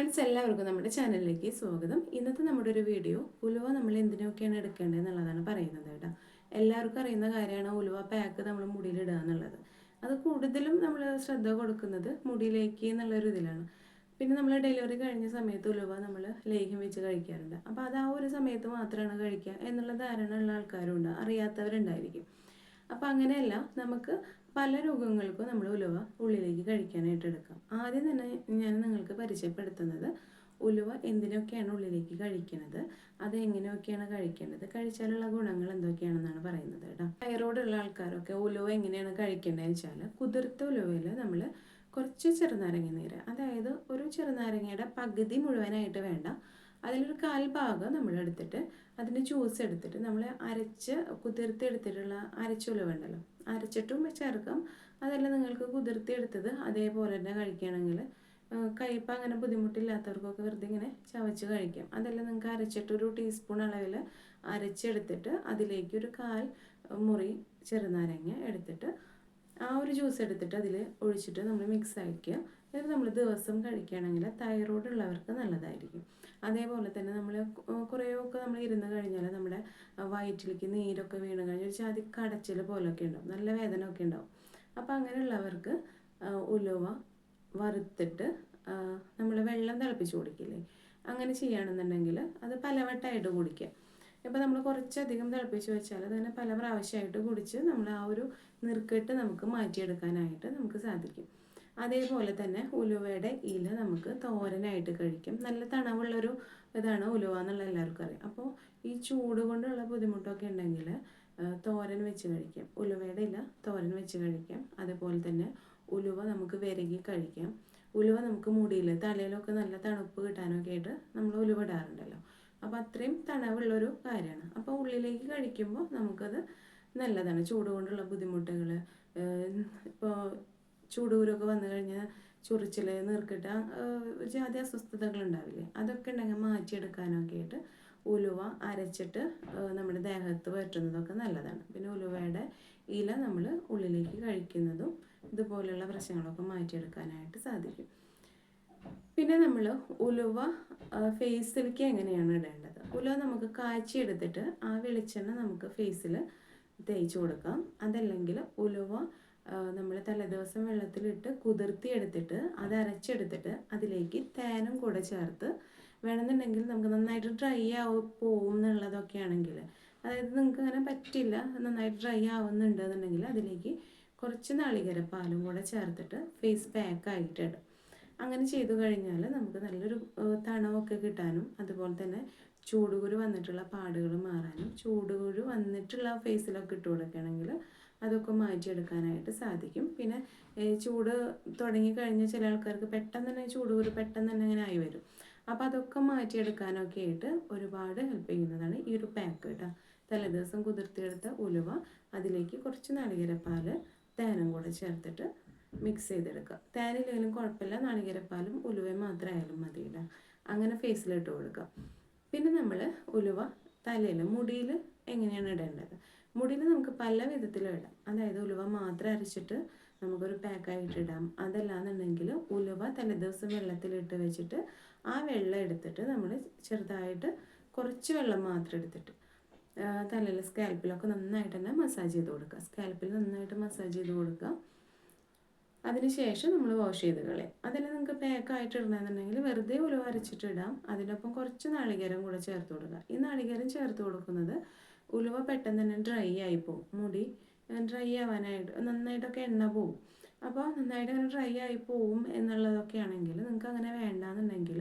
Friends എല്ലാവർക്കും നമ്മുടെ ചാനലിലേക്ക് സ്വാഗതം. ഇന്നത്തെ നമ്മുടെ ഒരു വീഡിയോ ഉലുവ നമ്മൾ എന്തിനൊക്കെയാണ് എടുക്കേണ്ടത് എന്നുള്ളതാണ് പറയുന്നത് കേട്ടോ. എല്ലാവർക്കും അറിയുന്ന കാര്യമാണ് ഉലുവ പാക്ക് നമ്മൾ മുടിയിലിടുക എന്നുള്ളത്. അത് കൂടുതലും നമ്മൾ ശ്രദ്ധ കൊടുക്കുന്നത് മുടിയിലേക്ക് എന്നുള്ളൊരു ഇതിലാണ്. പിന്നെ നമ്മൾ ഡെലിവറി കഴിഞ്ഞ സമയത്ത് ഉലുവ നമ്മൾ ലേഹ്യം വെച്ച് കഴിക്കാറുണ്ട്. അപ്പോൾ അത് ആ ഒരു സമയത്ത് മാത്രമാണ് കഴിക്കുക എന്നുള്ള ധാരണ ഉള്ള ആൾക്കാരുണ്ട് അറിയാത്തവരുണ്ടായിരിക്കും. അപ്പം അങ്ങനെയല്ല നമുക്ക് പല രോഗങ്ങൾക്കും നമ്മൾ ഉലുവ ഉള്ളിലേക്ക് കഴിക്കാനായിട്ട് എടുക്കാം. ആദ്യം തന്നെ ഞാൻ നിങ്ങൾക്ക് പരിചയപ്പെടുത്തുന്നത് ഉലുവ എന്തിനൊക്കെയാണ് ഉള്ളിലേക്ക് കഴിക്കുന്നത് അത് എങ്ങനെയൊക്കെയാണ് കഴിക്കേണ്ടത് കഴിച്ചാലുള്ള ഗുണങ്ങൾ എന്തൊക്കെയാണെന്നാണ് പറയുന്നത് കേട്ടോ. തൈറോയിഡുള്ള ആൾക്കാരൊക്കെ ഉലുവ എങ്ങനെയാണ് കഴിക്കേണ്ടതെന്ന് വെച്ചാൽ കുതിർത്ത ഉലുവയിൽ നമ്മൾ കുറച്ച് ചെറുനാരങ്ങ നീര് അതായത് ഒരു ചെറുനാരങ്ങയുടെ പകുതി മുഴുവനായിട്ട് വേണ്ട അതിലൊരു കാൽഭാഗം നമ്മൾ എടുത്തിട്ട് അതിന്റെ ജ്യൂസ് എടുത്തിട്ട് നമ്മൾ അരച്ച് കുതിർത്തി എടുത്തിട്ടുള്ള അരച്ചുലുവ ഉണ്ടല്ലോ അരച്ചിട്ടും ചേർക്കാം. അതല്ല നിങ്ങൾക്ക് കുതിർത്തി എടുത്തത് അതേപോലെ തന്നെ കഴിക്കുകയാണെങ്കിൽ കയ്പ അങ്ങനെ ബുദ്ധിമുട്ടില്ലാത്തവർക്കൊക്കെ വെറുതെ ഇങ്ങനെ ചവച്ച് കഴിക്കാം. അതെല്ലാം നിങ്ങൾക്ക് അരച്ചിട്ട് ഒരു ടീസ്പൂൺ അളവിൽ അരച്ചെടുത്തിട്ട് അതിലേക്ക് ഒരു കാൽ മുറി ചെറുനാരങ്ങ എടുത്തിട്ട് ആ ഒരു ജ്യൂസ് എടുത്തിട്ട് അതിൽ ഒഴിച്ചിട്ട് നമ്മൾ മിക്സ് ആക്കുക എന്നിട്ട് നമ്മൾ ദിവസം കഴിക്കുകയാണെങ്കിൽ തൈറോയ്ഡ് ഉള്ളവർക്ക് നല്ലതായിരിക്കും. അതേപോലെ തന്നെ നമ്മൾ കുറേയൊക്കെ നമ്മൾ ഇരുന്ന് കഴിഞ്ഞാൽ നമ്മുടെ വയറ്റിലേക്ക് നീരൊക്കെ വീണ് കഴിഞ്ഞാൽ ഒരു ചാതി കടച്ചിൽ പോലൊക്കെ ഉണ്ടാവും. നല്ല വേദന ഒക്കെ ഉണ്ടാവും. അപ്പോൾ അങ്ങനെയുള്ളവർക്ക് ഉലുവ വറുത്തിട്ട് നമ്മൾ വെള്ളം തിളപ്പിച്ച് കുടിക്കില്ലേ? അങ്ങനെ ചെയ്യുകയാണെന്നുണ്ടെങ്കിൽ അത് പലവട്ടമായിട്ട് കുടിക്കുക. ഇപ്പോൾ നമ്മൾ കുറച്ചധികം തിളപ്പിച്ച് വെച്ചാൽ അതിനെ പല പ്രാവശ്യമായിട്ട് കുടിച്ച് നമ്മൾ ആ ഒരു നിർക്കെട്ട് നമുക്ക് മാറ്റിയെടുക്കാനായിട്ട് നമുക്ക് സാധിക്കും. അതേപോലെ തന്നെ ഉലുവയുടെ ഇല നമുക്ക് തോരനായിട്ട് കഴിക്കും. നല്ല തണവുള്ളൊരു ഇതാണ് ഉലുവ എന്നുള്ള എല്ലാവർക്കും അറിയാം. അപ്പോൾ ഈ ചൂട് കൊണ്ടുള്ള ബുദ്ധിമുട്ടൊക്കെ ഉണ്ടെങ്കിൽ തോരൻ വെച്ച് കഴിക്കാം. ഉലുവയുടെ ഇല തോരൻ വെച്ച് കഴിക്കാം. അതേപോലെ തന്നെ ഉലുവ നമുക്ക് വിരകി കഴിക്കാം. ഉലുവ നമുക്ക് മുടിയിൽ തലയിലൊക്കെ നല്ല തണുപ്പ് കിട്ടാനൊക്കെ ആയിട്ട് നമ്മൾ ഉലുവ ഇടാറുണ്ടല്ലോ. അപ്പോൾ അത്രയും തണവുള്ളൊരു കാര്യമാണ്. അപ്പോൾ ഉള്ളിലേക്ക് കഴിക്കുമ്പോൾ നമുക്കത് നല്ലതാണ്. ചൂട് കൊണ്ടുള്ള ബുദ്ധിമുട്ടുകൾ ഇപ്പോൾ ചൂടുകൂരൊക്കെ വന്നു കഴിഞ്ഞാൽ ചൊറിച്ചിൽ നീർക്കിട്ട ജാതി അസ്വസ്ഥതകൾ ഉണ്ടാവില്ലേ? അതൊക്കെ ഉണ്ടെങ്കിൽ മാറ്റിയെടുക്കാനൊക്കെ ആയിട്ട് ഉലുവ അരച്ചിട്ട് നമ്മുടെ ദേഹത്ത് പറ്റുന്നതൊക്കെ നല്ലതാണ്. പിന്നെ ഉലുവയുടെ ഇല നമ്മൾ ഉള്ളിലേക്ക് കഴിക്കുന്നതും ഇതുപോലെയുള്ള പ്രശ്നങ്ങളൊക്കെ മാറ്റിയെടുക്കാനായിട്ട് സാധിക്കും. പിന്നെ നമ്മൾ ഉലുവ ഫേസിലേക്ക് എങ്ങനെയാണ് ഇടേണ്ടത്? ഉലുവ നമുക്ക് കാച്ചിയെടുത്തിട്ട് ആ വെളിച്ചെണ്ണ നമുക്ക് ഫേസിൽ തേച്ച് കൊടുക്കാം. അതല്ലെങ്കിൽ ഉലുവ നമ്മൾ തലേദിവസം വെള്ളത്തിലിട്ട് കുതിർത്തി എടുത്തിട്ട് അത് അരച്ചെടുത്തിട്ട് അതിലേക്ക് തേനും കൂടെ ചേർത്ത് വേണമെന്നുണ്ടെങ്കിൽ നമുക്ക് നന്നായിട്ട് ഡ്രൈ ആവും പോവും എന്നുള്ളതൊക്കെ ആണെങ്കിൽ അതായത് നിങ്ങൾക്ക് അങ്ങനെ പറ്റില്ല നന്നായിട്ട് ഡ്രൈ ആവുന്നുണ്ട് എന്നുണ്ടെങ്കിൽ അതിലേക്ക് കുറച്ച് നാളികരപ്പാലും പാലും കൂടെ ചേർത്തിട്ട് ഫേസ് പാക്ക് ആയിട്ട് അങ്ങനെ ചെയ്തു കഴിഞ്ഞാൽ നമുക്ക് നല്ലൊരു തണവൊക്കെ കിട്ടാനും അതുപോലെ തന്നെ ചൂടുകുരു വന്നിട്ടുള്ള പാടുകൾ മാറാനും ചൂടുകുരു വന്നിട്ടുള്ള ഫേസിലൊക്കെ ഇട്ട് കൊടുക്കുകയാണെങ്കിൽ അതൊക്കെ മാറ്റിയെടുക്കാനായിട്ട് സാധിക്കും. പിന്നെ ചൂട് തുടങ്ങി കഴിഞ്ഞ ചില ആൾക്കാർക്ക് പെട്ടെന്ന് തന്നെ ചൂട് കൂടി പെട്ടെന്ന് തന്നെ അങ്ങനെ ആയി വരും. അപ്പോൾ അതൊക്കെ മാറ്റിയെടുക്കാനൊക്കെ ആയിട്ട് ഒരുപാട് ഹെൽപ്പ് ചെയ്യുന്നതാണ് ഈ ഒരു പാക്ക് കേട്ടോ. തലേദിവസം കുതിർത്തിയെടുത്ത ഉലുവ അതിലേക്ക് കുറച്ച് നാളികേരപ്പാൽ തേനും കൂടെ ചേർത്തിട്ട് മിക്സ് ചെയ്തെടുക്കുക. തേനില്ലെങ്കിലും കുഴപ്പമില്ല നാളികേരപ്പാലും ഉലുവയും മാത്രമായാലും മതി അങ്ങനെ ഫേസിലിട്ട് കൊടുക്കുക. പിന്നെ നമ്മൾ ഉലുവ തലയിൽ മുടിയിൽ എങ്ങനെയാണ് ഇടേണ്ടത്? മുടിയിൽ നമുക്ക് പല വിധത്തിലും ഇടാം. അതായത് ഉലുവ മാത്രം അരച്ചിട്ട് നമുക്കൊരു പാക്കായിട്ട് ഇടാം. അതല്ലാന്നുണ്ടെങ്കിൽ ഉലുവ തലേദിവസം വെള്ളത്തിലിട്ട് വെച്ചിട്ട് ആ വെള്ളം എടുത്തിട്ട് നമ്മൾ ചെറുതായിട്ട് കുറച്ച് വെള്ളം മാത്രം എടുത്തിട്ട് തലയിൽ സ്കാൽപ്പിലൊക്കെ നന്നായിട്ട് തന്നെ മസാജ് ചെയ്ത് കൊടുക്കുക. സ്കാൽപ്പിൽ നന്നായിട്ട് മസാജ് ചെയ്ത് കൊടുക്കുക. അതിനുശേഷം നമ്മൾ വാഷ് ചെയ്ത് കളയാം. അതിൽ നിങ്ങൾക്ക് പാക്കായിട്ട് ഇടണമെന്നുണ്ടെങ്കിൽ വെറുതെ ഉലുവ അരച്ചിട്ട് ഇടാം. അതിനൊപ്പം കുറച്ച് നാളികേരം കൂടെ ചേർത്ത് കൊടുക്കുക. ഈ നാളികേരം ചേർത്ത് കൊടുക്കുന്നത് ഉലുവ പെട്ടെന്ന് തന്നെ ഡ്രൈ ആയി പോകും മുടി ഡ്രൈ ആവാനായിട്ട് നന്നായിട്ടൊക്കെ എണ്ണ പോവും. അപ്പോൾ നന്നായിട്ട് അങ്ങനെ ഡ്രൈ ആയി പോവും എന്നുള്ളതൊക്കെ ആണെങ്കിൽ നിങ്ങൾക്ക് അങ്ങനെ വേണ്ടാന്നുണ്ടെങ്കിൽ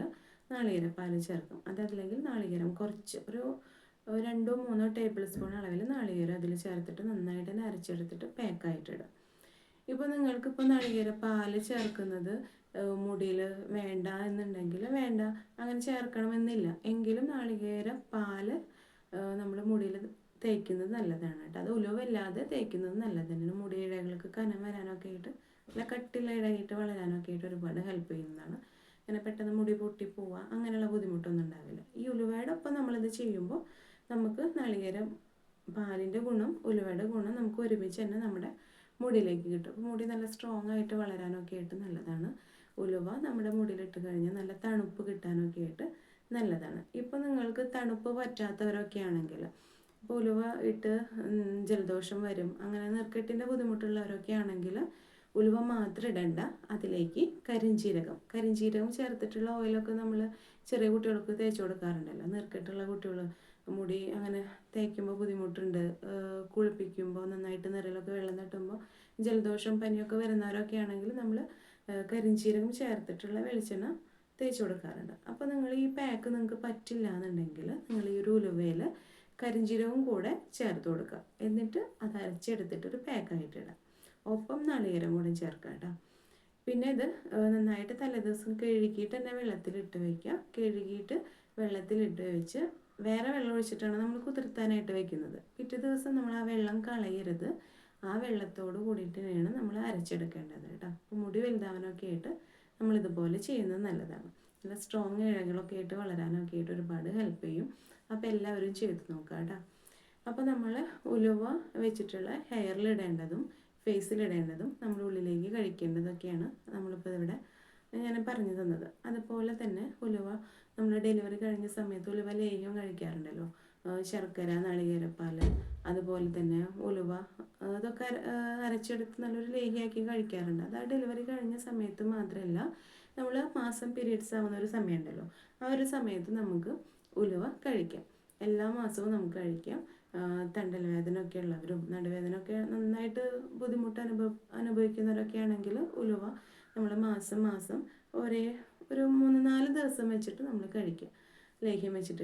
നാളികേരപ്പാൽ ചേർക്കും. അതല്ലെങ്കിൽ നാളികേരം കുറച്ച് ഒരു രണ്ടോ മൂന്നോ ടേബിൾ സ്പൂൺ അളവിൽ നാളികേരം അതിൽ ചേർത്തിട്ട് നന്നായിട്ട് തന്നെ അരച്ചെടുത്തിട്ട് പാക്കായിട്ട് ഇപ്പൊ ഇപ്പോൾ നിങ്ങൾക്കിപ്പോൾ നാളികേര പാൽ ചേർക്കുന്നത് മുടിയിൽ വേണ്ട എന്നുണ്ടെങ്കിൽ വേണ്ട അങ്ങനെ ചേർക്കണമെന്നില്ല. എങ്കിലും നാളികേര പാൽ നമ്മൾ മുടിയിൽ തേക്കുന്നത് നല്ലതാണ് കേട്ടോ. അത് ഉലുവല്ലാതെ തേക്കുന്നത് നല്ലതാണ് മുടി ഇഴകൾക്ക് കനം വരാനൊക്കെ ആയിട്ട് നല്ല കട്ടിയുള്ള ഇടയിട്ട് വളരാനൊക്കെ ആയിട്ട് ഒരുപാട് ഹെൽപ്പ് ചെയ്യുന്നതാണ്. അങ്ങനെ പെട്ടെന്ന് മുടി പൊട്ടി പോവുക അങ്ങനെയുള്ള ബുദ്ധിമുട്ടൊന്നും ഉണ്ടാവില്ല. ഈ ഉലുവയുടെ ഒപ്പം നമ്മളിത് ചെയ്യുമ്പോൾ നമുക്ക് നാളികേരം പാലിന്റെ ഗുണം ഉലുവയുടെ ഗുണം നമുക്ക് ഒരുമിച്ച് തന്നെ നമ്മുടെ മുടിയിലേക്ക് കിട്ടും. മുടി നല്ല സ്ട്രോങ് ആയിട്ട് വളരാനൊക്കെ ആയിട്ട് നല്ലതാണ്. ഉലുവ നമ്മുടെ മുടിയിലിട്ട് കഴിഞ്ഞാൽ നല്ല തണുപ്പ് കിട്ടാനൊക്കെ ആയിട്ട് നല്ലതാണ്. ഇപ്പോൾ നിങ്ങൾക്ക് തണുപ്പ് പറ്റാത്തവരൊക്കെ ആണെങ്കിൽ ഇപ്പോൾ ഉലുവ ഇട്ട് ജലദോഷം വരും അങ്ങനെ നെർക്കെട്ടിന്റെ ബുദ്ധിമുട്ടുള്ളവരൊക്കെ ആണെങ്കിൽ ഉലുവ മാത്രം ഇടണ്ട. അതിലേക്ക് കരിഞ്ചീരകം. കരിഞ്ചീരകം ചേർത്തിട്ടുള്ള ഓയിലൊക്കെ നമ്മൾ ചെറിയ കുട്ടികൾക്ക് തേച്ച് കൊടുക്കാറുണ്ടല്ലോ. നെർക്കെട്ടുള്ള കുട്ടികൾ മുടി അങ്ങനെ തേക്കുമ്പോൾ ബുദ്ധിമുട്ടുണ്ട് കുളിപ്പിക്കുമ്പോൾ നന്നായിട്ട് നിറയിലൊക്കെ വെള്ളം തട്ടുമ്പോൾ ജലദോഷം പനിയൊക്കെ വരുന്നവരൊക്കെ ആണെങ്കിൽ നമ്മൾ കരിഞ്ചീരകം ചേർത്തിട്ടുള്ള വെളിച്ചെണ്ണ തേച്ച് കൊടുക്കാറുണ്ട്. അപ്പോൾ നിങ്ങൾ ഈ പാക്ക് നിങ്ങൾക്ക് പറ്റില്ല എന്നുണ്ടെങ്കിൽ നിങ്ങൾ ഈ ഒരു ഉലുവയിൽ കരിഞ്ചീരവും കൂടെ ചേർത്ത് കൊടുക്കുക. എന്നിട്ട് അത് അരച്ചെടുത്തിട്ട് ഒരു പാക്കായിട്ട് ഒപ്പം നാളികേരം കൂടെ ചേർക്കുക കേട്ടോ. പിന്നെ ഇത് നന്നായിട്ട് തലേദിവസം കഴുകിയിട്ട് തന്നെ വെള്ളത്തിലിട്ട് വയ്ക്കുക കഴുകിയിട്ട് വെള്ളത്തിലിട്ട് വെച്ച് വേറെ വെള്ളം ഒഴിച്ചിട്ടാണ് നമ്മൾ കുതിർത്താനായിട്ട് വെക്കുന്നത്. പിറ്റേ ദിവസം നമ്മൾ ആ വെള്ളം കളയരുത്. ആ വെള്ളത്തോട് കൂടിയിട്ട് വേണം നമ്മൾ അരച്ചെടുക്കേണ്ടത് കേട്ടോ. മുടി വലുതാവാനൊക്കെ ആയിട്ട് നമ്മളിതുപോലെ ചെയ്യുന്നത് നല്ലതാണ്. നല്ല സ്ട്രോങ് ഇഴകളൊക്കെ ആയിട്ട് വളരാനൊക്കെ ആയിട്ട് ഒരുപാട് ഹെൽപ്പ് ചെയ്യും. അപ്പോൾ എല്ലാവരും ചെയ്ത് നോക്കുക കേട്ടോ അപ്പോൾ നമ്മൾ ഉലുവ വെച്ചിട്ടുള്ള ഹെയറിലിടേണ്ടതും ഫേസിലിടേണ്ടതും നമ്മൾ ഉള്ളിലേക്ക് കഴിക്കേണ്ടതൊക്കെയാണ് നമ്മളിപ്പോൾ ഇവിടെ ഞാൻ പറഞ്ഞു തന്നത്. അതുപോലെ തന്നെ ഉലുവ നമ്മൾ ഡെലിവറി കഴിഞ്ഞ സമയത്ത് ഉലുവ ലേഹ്യം കഴിക്കാറുണ്ടല്ലോ. ശർക്കര നാളികേരപ്പാൽ അതുപോലെ തന്നെ ഉലുവ അതൊക്കെ അരച്ചെടുത്ത് നല്ലൊരു ലേഹിയാക്കി കഴിക്കാറുണ്ട്. അത് ആ ഡെലിവറി കഴിഞ്ഞ സമയത്ത് മാത്രമല്ല നമ്മൾ മാസം പീരീഡ്സ് ആവുന്ന ഒരു സമയമുണ്ടല്ലോ ആ ഒരു സമയത്ത് നമുക്ക് ഉലുവ കഴിക്കാം. എല്ലാ മാസവും നമുക്ക് കഴിക്കാം. തണ്ടൽ ഒക്കെ ഉള്ളവരും നടുവേദന ഒക്കെ നന്നായിട്ട് ബുദ്ധിമുട്ട് അനുഭവ അനുഭവിക്കുന്നവരൊക്കെ ആണെങ്കിൽ ഉലുവ നമ്മൾ മാസം മാസം ഒരേ ഒരു മൂന്ന് നാല് ദിവസം വെച്ചിട്ട് നമ്മൾ കഴിക്കുക ലേഹ്യം വെച്ചിട്ട്